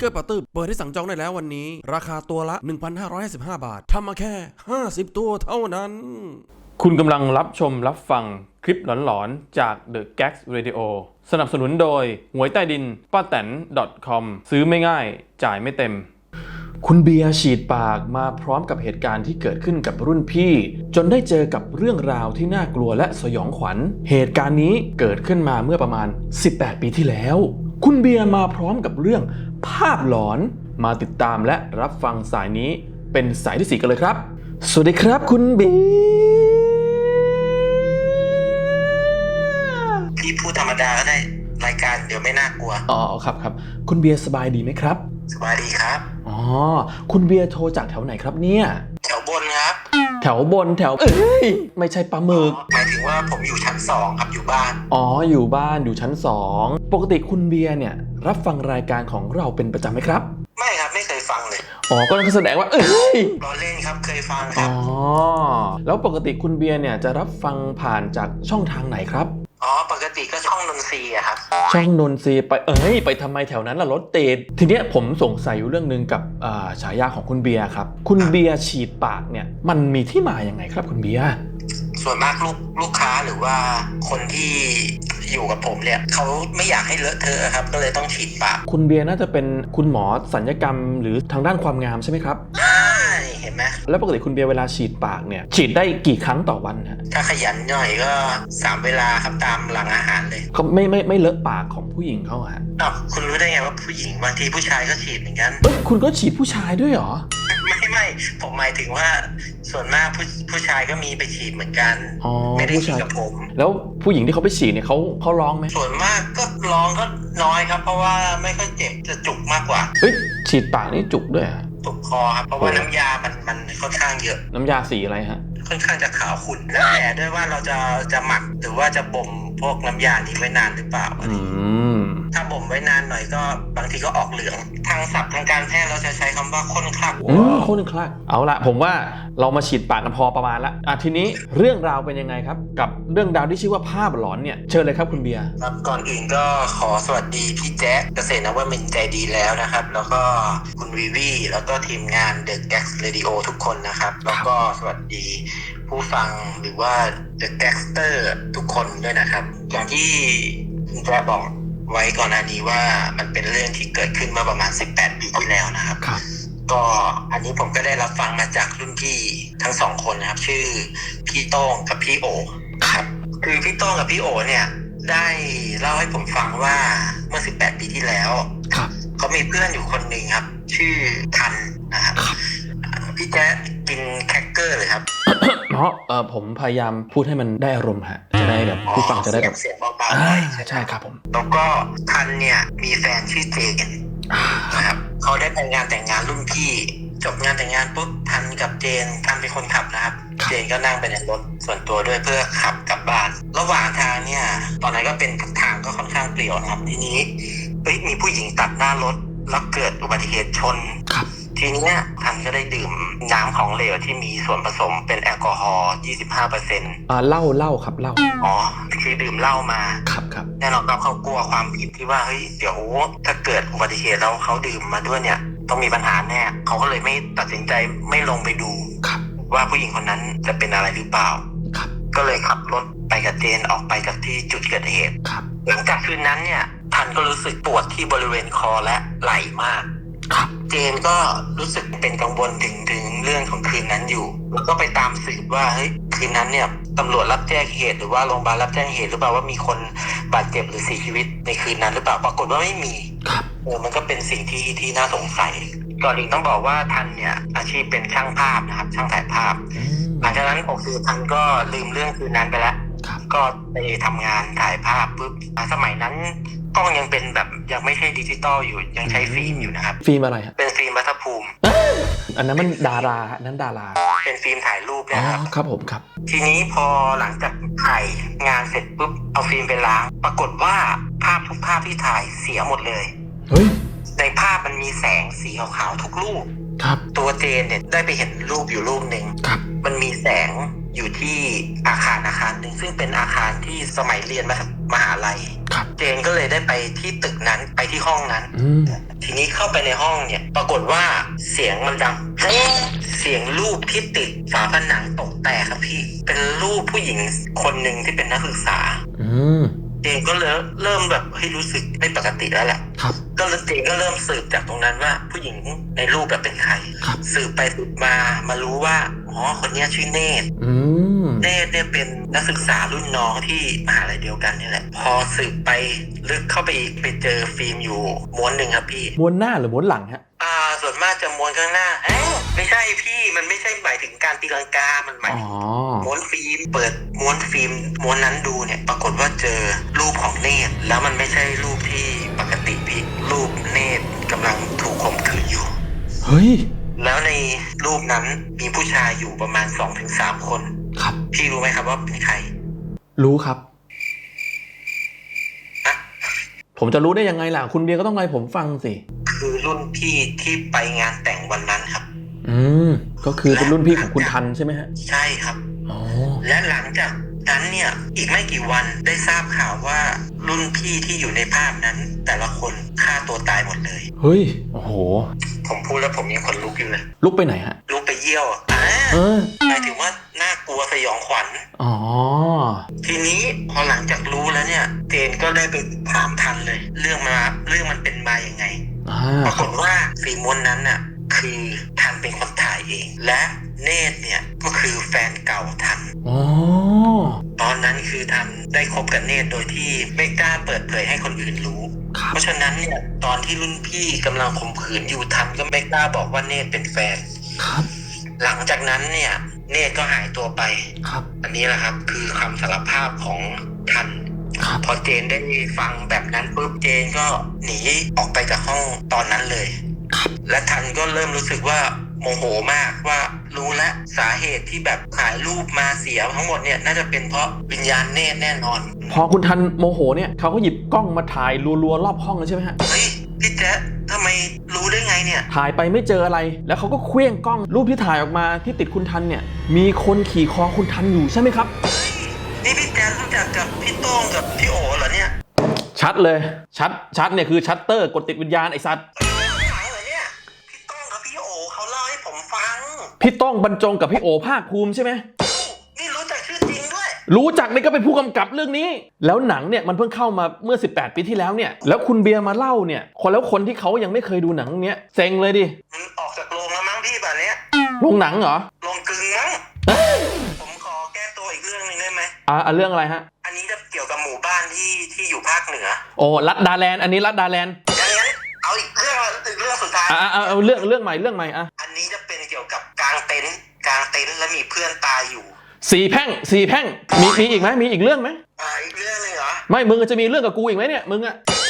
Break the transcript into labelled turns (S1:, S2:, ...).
S1: เกอร์ปัตเตอร์เปิดให้สั่งจองได้แล้ววันนี้ ราคาตัวละ 1,555 บาททำมาแค่ 50 ตัวเท่านั้น
S2: คุณกำลังรับชมรับฟังคลิปหลอนๆ จาก The Gags Radio สนับสนุนโดยหวยใต้ดินป้าแตน .com ซื้อไม่ง่าย จ่ายไม่เต็ม คุณเบียร์ฉีดปากมาพร้อมกับเหตุการณ์ที่เกิดขึ้นกับรุ่นพี่ จนได้เจอกับเรื่องราวที่น่ากลัวและสยองขวัญ เหตุการณ์นี้เกิดขึ้นมาเมื่อประมาณ 18 ปีที่แล้ว คุณเบียร์มาพร้อมกับเรื่องภาพหลอนมาติดตามและรับฟังสายนี้เป็นสายที่สี่กันเลยครับ สวัสดีครับคุณเบียร์
S3: พี่พูดธรรมดาก็ได้รายการเดี๋ยวไม่น่ากลัว
S2: อ๋อครับครับ คุณเบียร์สบายดีไหมครับ
S3: สบายดีครับ
S2: อ๋อ คุณเบียร์โทรจากแถวไหนครับเนี่ย
S3: แถวบนครับ
S2: แถวบนแถวเอ้ยไม่ใช่ปลาหมึก
S3: หมายถึงว่าผมอยู่ชั้นสองครับอยู่บ้าน
S2: อ๋อ อยู่บ้านอยู่ชั้น2ปกติคุณเบียร์เนี่ย รับฟังรายการของเราเป็นประจำไหมครับ
S3: ไม่ครับไม่เคยฟังเลย
S2: อ๋อ ก็แสดงว่า เอ้ย
S3: รอเล่นครับเคยฟังค
S2: อ๋
S3: รั
S2: อ
S3: บ
S2: แล้วปกติคุณเบียร์เนี่ยจะรับฟังผ่านจากช่องทางไหนครับ
S3: อ๋อปก ติก็ช่องนนทรีย์อะครับ
S2: ช่องนนทรีย์ไปเอ้ยไปทำไมแถวนั้นล่ะรถติดทีเนี้ยผมสงสัยอยู่เรื่องหนึ่งกับอ่าฉายาของคุณเบียร์ครับ คุณเบียร์ฉีดปากเนี่ยมันมีที่มาอย่างไงครับคุณเบียร์
S3: ส่วนมากลูกลูกค้าหรือว่าคนที่อยู่กับผมเนี่ยเขาไม่อยากให้เลอะเทอะครับ ก็เลยต้องฉีดปาก
S2: คุณเบียร์น่าจะเป็นคุณหมอสัญญกรรม หรือทางด้านความงามใช่ไหมครับ
S3: อ่าเห็นไหม
S2: แล้วปกติคุณเบียร์เวลาฉีดปากเนี่ยฉีดได้กี่ครั้งต่อวันฮะ
S3: ถ้าขยันหน่อยก็สามเวลาครับตามหลังอาหารเลย
S2: เขาไม่ไม่ไม่เลอะปากของผู้หญิงเขาอะฮะ
S3: อ้าวคุณรู้ได้ไงว่าผู้หญิงบางทีผู้ชายก็ฉีดเหมือนกัน
S2: เอ้ยคุณก็ฉีดผู้ชายด้วยเหรอ
S3: ไม่ไม่ผมหมายถึงว่าส่วนมากผู้ผู้ชายก็มีไปฉีดเหมือนกัน
S2: อ๋อ
S3: ไม่ได้
S2: ผู้
S3: ฉีด
S2: ชาย
S3: กับผม
S2: แล้วผู้หญิงที่เขาไปฉีดเนี่ยเขาเขาร้องไหม
S3: ส่วนมากก็ร้องก็น้อยครับ เพราะว่าไม่ค่อยเจ็บจะจุกมากกว่า
S2: เฮ้ยฉีดปากนี่จุกด้วยอะ
S3: จุกคอครับเพราะว่าน้ำยามันมันค่อนข้างเยอะ
S2: น้ำยาสีอะไรฮะ
S3: ค่อนข้างจะขาวขุ่นแล้วแต่ด้วยว่าเราจะจะหมักหรือว่าจะบ่มพวกน้ำยานี้ไว้นานหรือเปล่า
S2: อืม
S3: ถ้าบ่มไว้นานหน่อยก็บางทีก็ออกเหลือง ทางศัพท์ทางการแพทย์เราจะใช้คำว่าข้นคลัก
S2: อืมโคตรคลัก เอาละผมว่าเรามาฉีดปากกันพอประมาณละอะทีนี้เรื่องราวเป็นยังไงครับ กับเรื่องราวที่ชื่อว่าภาพหลอนเนี่ยเชิญเลยครับคุณเบียร์
S3: ครับก่อนอื่นก็ขอสวัสดีพี่แจ๊คเกษตรนวมินทร์ใจดีแล้วนะครับ แล้วก็คุณวีวีแล้วก็ทีมงาน The g a x Radio ทุกคนนะครับ แล้วก็สวัสดีผู้ฟังหรือว่า The g a g s t e r ทุกคนด้วยนะครับ อย่างที่คุณแจ๊คบอก ไว้ก่อนหน้านี้ว่ามันเป็นเรื่องที่เกิดขึ้นเมื่อประมาณ 18 ปีที่แล้วนะครับ
S2: ครับ
S3: ก็อันนี้ผมก็ได้รับฟังมาจากรุ่นพี่ทั้งสองคนนะครับ ชื่อพี่โต้งกับพี่โอครับ คือพี่โต้งกับพี่โอเนี่ย ได้เล่าให้ผมฟังว่าเมื่อ 18 ปีที่แล้ว
S2: ครับ
S3: เขามีเพื่อนอยู่คนหนึ่งครับ ชื่อทันนะครับอ่าพี่แจ๊คกินแคคเกอร์เลยครับ
S2: เพ ราะเออผมพยายามพูดให้มันได้อารมณ์ฮะจะได้แบบผู้ฟังจะได้
S3: เสี
S2: แบ
S3: ยง
S2: บ
S3: เสียงเบาๆห
S2: อ่า
S3: น่อยใช่ไหม
S2: ใช่ครับผม
S3: แล้วก็ทันเนี่ยมีแฟนชื่อเจน
S2: อ่า
S3: นะครับเขาได้ไปงานแต่งงานรุ่นพี่ จบงานแต่งงานปุ๊บทันกับเจนทันเป็นคนขับนะครับ เจนก็นั่งไปในรถส่วนตัวด้วยเพื่อขับกลับบ้าน ระหว่างทางเนี่ย ตอนนั้นก็เป็นทางก็ค่อนข้างเปลี่ยวนะครับทีนี้เฮ้ยมีผู้หญิงตัดหน้ารถแล้วเกิดอุบัติเหตุชน
S2: ครับ
S3: ทีเนี้ยทันก็ได้ดื่มน้ำของเหลวที่มีส่วนผสมเป็นแอลกอฮอล์25%อ
S2: อ่าเล่าเล่าครับเล่า๋
S3: อคือดื่มเหล้ามา
S2: ครับครับ
S3: แน่นอนครับเขากลัวความผิดที่ว่าเฮ้ยเดี๋ยวถ้าเกิดอุบัติเหตุแล้วเขาดื่มมาด้วยเนี่ย ต้องมีปัญหาแน่เขาก็เลยไม่ตัดสินใจไม่ลงไปดู
S2: ครับ
S3: ว่าผู้หญิงคนนั้นจะเป็นอะไรหรือเปล่า
S2: ครับ
S3: ก็เลยขับรถไปกับเจนออกไปจากที่จุดเกิดเหตุ
S2: ครับ
S3: หลังจากคืนนั้นเนี่ยทันก็รู้สึกปวดที่บริเวณคอและไหล่มาก
S2: ครับ
S3: เจนก็รู้สึกเป็นกังวลถึงถึงเรื่องของคืนนั้นอยู่ แล้วก็ไปตามสืบว่าเฮ้ยคืนนั้นเนี่ยตำรวจรับแจ้งเหตุหรือว่าโรงพยาบาลรับแจ้งเหตุหรือเปล่าว่ามีคนบาดเจ็บหรือเสียชีวิตในคืนนั้นหรือเปล่าปรากฏว่าไม่มี
S2: ครับ
S3: เออมันก็เป็นสิ่งที่ที่น่าสงสัยก่อนอื่นต้องบอกว่าทันเนี่ยอาชีพเป็นช่างภาพนะครับช่างถ่ายภาพ
S2: อืม
S3: หลังจากนั้นผมคือทันก็ลืมเรื่องคืนนั้นไปแล้ว
S2: ครับ
S3: ก็ไปทำงานถ่ายภาพปุ๊บอ่าสมัยนั้นกล้องยังเป็นแบบยังไม่ใช่ดิจิตอลอยู่ยังใช้ฟิล์มอยู่นะครับ
S2: ฟิล์มอะไรฮะ
S3: เป็นฟิล์มรัฐภูมิ
S2: อันนั้นมันดาราฮะอันนั้นดารา
S3: เป็นฟิล์มถ่ายรูป
S2: อ๋อ
S3: นะครับ
S2: ครับผมครับ
S3: ทีนี้พอหลังจากถ่ายงานเสร็จปุ๊บเอาฟิล์มไปล้าง ปรากฏว่าภาพทุกภาพที่ถ่ายเสียหมดเลย
S2: เฮ้ย
S3: ในภาพมันมีแสงสีขาวๆทุกรูป
S2: ครับ
S3: ตัวเจนเนี่ยได้ไปเห็นรูปอยู่รูปหนึ่ง
S2: ครับ
S3: มันมีแสง อยู่ที่อาคารอาคารหนึ่งซึ่งเป็นอาคารที่สมัยเรียนมหามหาลัย
S2: ครับ
S3: เเจนก็เลยได้ไปที่ตึกนั้นไปที่ห้องนั้น
S2: อืม
S3: ทีนี้เข้าไปในห้องเนี่ย ปรากฏว่าเสียงมันดังเจ๊เสียงรูปที่ติดฝาผนังตกแตกครับพี่ เป็นรูปผู้หญิงคนหนึ่งที่เป็นนักศึกษา
S2: อืม
S3: เจนก็เริ่มเริ่มแบบเฮ้ยรู้สึกไม่ปกติแล้วแหละ
S2: ครับ
S3: ก็เลยเจนก็เริ่มสืบจากตรงนั้นว่าผู้หญิงในรูปแบบเป็นใคร
S2: ครับ
S3: สืบไปสืบมามารู้ว่าอ๋อคนเนี้ยชื่อเนตร
S2: อืม
S3: เนตรเนี่ยเป็นนักศึกษารุ่นน้องที่มหาลัยเดียวกันนี่แหละ พอสืบไปลึกเข้าไปอีกไปเจอฟิล์มอยู่ม้วนหนึ่งครับพี่
S2: ม้วนหน้าหรือม้วนหลังฮะ
S3: อ่าส่วนมากจะม้วนข้างหน้าเอ๊ะไม่ใช่พี่มันไม่ใช่หมายถึงการตีลังกา มันหมาย
S2: อ๋อ
S3: ถึงม้วนฟิล์มเปิดม้วนฟิล์มม้วนนั้นดูเนี่ยปรากฏว่าเจอรูปของเนตรแล้วมันไม่ใช่รูปที่ปกติพี่รูปเนตรกำลังถูกข่มขืนอยู่
S2: เฮ้ย
S3: แล้วในรูปนั้นมีผู้ชายอยู่ประมาณ2อถึงสคน
S2: ครับ
S3: พี่รู้ไหมครับว่าเป็นใคร
S2: รู้ครับ
S3: อะ
S2: ผมจะรู้ได้ยังไงล่ะ คุณเบียร์ก็ต้องไล่ผมฟังสิ
S3: คือรุ่นพี่ที่ไปงานแต่งวันนั้นครับ
S2: อืม ก็คือเป็นรุ่นพี่ของคุณทันใช่ไหมฮะ
S3: ใช่ครับ
S2: อ๋อ
S3: และหลังจากนั้นเนี่ยอีกไม่กี่วันได้ทราบข่าวว่ารุ่นพี่ที่อยู่ในภาพนั้น แต่ละคนฆ่าตัวตายหมดเลย
S2: เฮ้ย โอ้โห
S3: ผมพูดแล้วผมยังขนลุกอยู่เลย
S2: ลุกไปไหนฮะ
S3: ลุกไปเยี่ยวอะอ่า
S2: เออ
S3: หมายถึงว่าน่ากลัวสยองขวัญ
S2: อ๋อ
S3: ทีนี้พอหลังจากรู้แล้วเนี่ยเจนก็ได้ไปถามทันเลย เรื่องมาเรื่องมันเป็นมายังไง
S2: อ่า
S3: ปรากฏว่าฟีมวนนั้นน่ะคือทันเป็นคนถ่ายเอง และเนตรเนี่ยก็คือแฟนเก่าทัน
S2: อ๋อ
S3: ตอนนั้นคือทันได้คบกับเนตรโดยที่ไม่กล้าเปิดเผยให้คนอื่นรู้
S2: ครับ
S3: เพราะฉะนั้นเนี่ยตอนที่รุ่นพี่กำลังข่มขืนอยู่ทันก็ไม่กล้าบอกว่าเนตรเป็นแฟน
S2: ครับ
S3: หลังจากนั้นเนี่ยเนตรก็หายตัวไป
S2: ครับ
S3: อันนี้แหละครับ คือคำสารภาพของทัน
S2: ครับ
S3: พอเจนได้ฟังแบบนั้นปุ๊บเจนก็หนีออกไปจากห้องตอนนั้นเลย และทันก็เริ่มรู้สึกว่าโมโหมากว่า รู้และสาเหตุที่แบบถ่ายรูปมาเสียทั้งหมดเนี่ยน่าจะเป็นเพราะวิญญาณเนตรแน่นอน
S2: พอคุณทันโมโหเนี่ยเขาก็หยิบกล้องมาถ่ายรัวๆรอบห้องเลยใช่ไหมฮะ
S3: เฮ้ยพี่แจ๊คทำไมรู้ได้ไงเนี่ย
S2: ถ่ายไปไม่เจออะไร แล้วเขาก็เคลี้ยงกล้องรูปที่ถ่ายออกมาที่ติดคุณทันเนี่ย มีคนขี่คอคุณทันอยู่ใช่ไหมครับ
S3: นี่พี่แจ๊ครู้จักกับพี่โต้งกับพี่โอเหรอเนี่ย
S2: ชัดเลย ชัด ชัดเนี่ยคือชัตเตอร์กดติดวิญญาณไอ้สัตว์
S3: พี่ต้อง
S2: บรรจงกับพี่โอภาคภูมิใช่ไหม
S3: นี่รู้จักชื่อจริงด้วย
S2: รู้จักนี่ก็เป็นผู้กำกับเรื่องนี้ แล้วหนังเนี่ยมันเพิ่งเข้ามาเมื่อ 18 ปีที่แล้วเนี่ย แล้วคุณเบียร์มาเล่าเนี่ยคนแล้วคนที่เขายังไม่เคยดูหนังเนี้ยเซ็งเลยดิ
S3: มันออกจากโรงแล้วมั้งพี่แบบเนี้ย
S2: โรงหนังเหรอ
S3: โรงกึ่งมั้งผมขอแก้ตัวอีกเรื่องหนึงได้ไหม
S2: อ่าอะเรื่องอะไรฮะ
S3: อันนี้จะเกี่ยวกับหมู่บ้านที่ที่อยู่ภาคเหนือ
S2: โอ้รัดดาแลนด์อันนี้รัดดาแลนด์
S3: อย่างนั้นเอาอีกเรื่องอีกเรื่องสุดท้าย
S2: อะอะเอาเอาเรื่องเรื่องใหม่เรื่องใหม่อะ
S3: ลางเต็นท์แล้วมีเพื่อนตายอยู่
S2: สี่แพ่งสี่แพ่งมีมีอีกไหมมีอีกเรื่องไหม
S3: อ่าอีกเรื่องหนึงเหรอ
S2: ไม่มึงจะมีเรื่องกับกูอีกไหมเนี่ยมึงอะ
S3: มี